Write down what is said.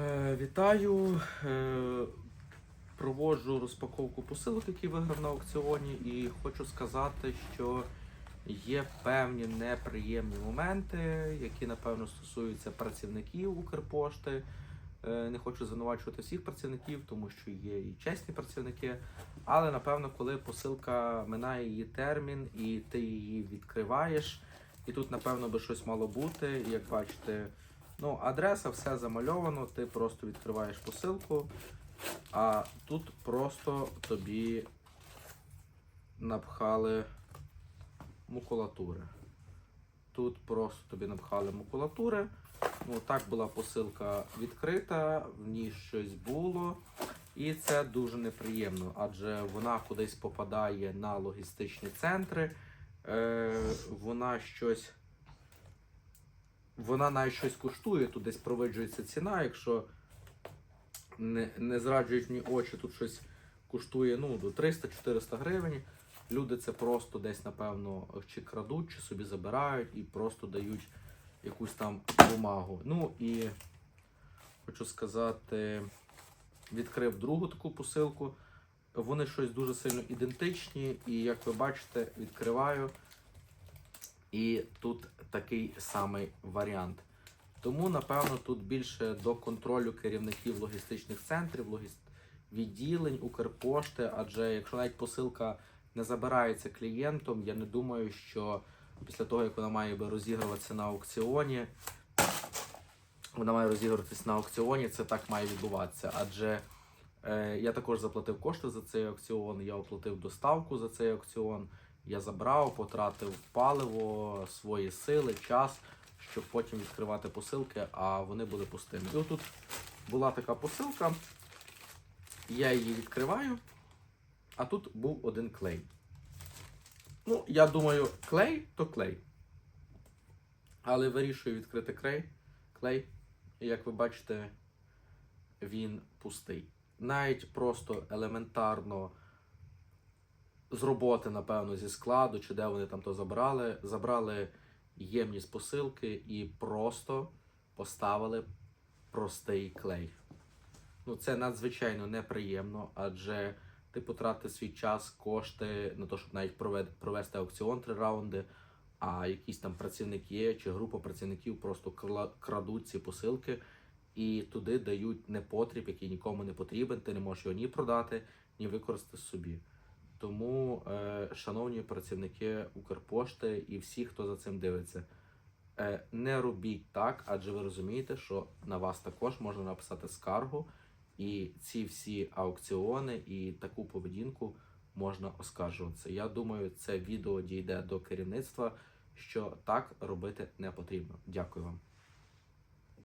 Е, Вітаю. Е, Проводжу розпаковку посилок, які виграв на аукціоні, і хочу сказати, що є певні неприємні моменти, які напевно стосуються працівників Укрпошти. Е, Не хочу звинувачувати всіх працівників, тому що є і чесні працівники. Але напевно, коли посилка минає її термін і ти її відкриваєш, і тут, напевно, би щось мало бути. Як бачите, ну, адреса, все замальовано, ти просто відкриваєш посилку, а тут просто тобі напхали макулатури. Тут просто тобі напхали макулатури. Ну, так була посилка відкрита, в ній щось було. І це дуже неприємно, адже вона кудись попадає на логістичні центри. Е, вона щось. Вона навіть щось коштує, тут десь провиджується ціна, якщо не, не зраджують мені очі, тут щось коштує ну, до 300-400 гривень. Люди це просто десь, напевно, чи крадуть, чи собі забирають і просто дають якусь там бумагу. Ну і хочу сказати, відкрив другу таку посилку. Вони щось дуже сильно ідентичні, і як ви бачите, відкриваю. І тут такий самий варіант. Тому, напевно, тут більше до контролю керівників логістичних центрів, логіст... відділень, Укрпошти, адже якщо навіть посилка не забирається клієнтом, я не думаю, що після того, як вона має би розігруватися на аукціоні, вона має розігруватися на аукціоні, це так має відбуватися. Адже е, я також заплатив кошти за цей аукціон, я оплатив доставку за цей аукціон, я забрав, потратив паливо, свої сили, час, щоб потім відкривати посилки, а вони були пустими. І отут була така посилка, я її відкриваю, а тут був один клей. Ну, я думаю, клей то клей. Але вирішую відкрити клей. клей. І як ви бачите, він пустий. Навіть просто елементарно з роботи, напевно, зі складу, чи де вони там то забрали, забрали ємність посилки і просто поставили простий клей. Ну, це надзвичайно неприємно, адже ти потратив свій час, кошти на те, щоб навіть провести аукціон три раунди, а якісь там працівники чи група працівників просто крадуть ці посилки і туди дають непотріб, який нікому не потрібен. Ти не можеш його ні продати, ні використати собі. Тому, е, шановні працівники Укрпошти і всі, хто за цим дивиться, е, не робіть так, адже ви розумієте, що на вас також можна написати скаргу, і ці всі аукціони і таку поведінку можна оскаржуватися. Я думаю, це відео дійде до керівництва, що так робити не потрібно. Дякую вам.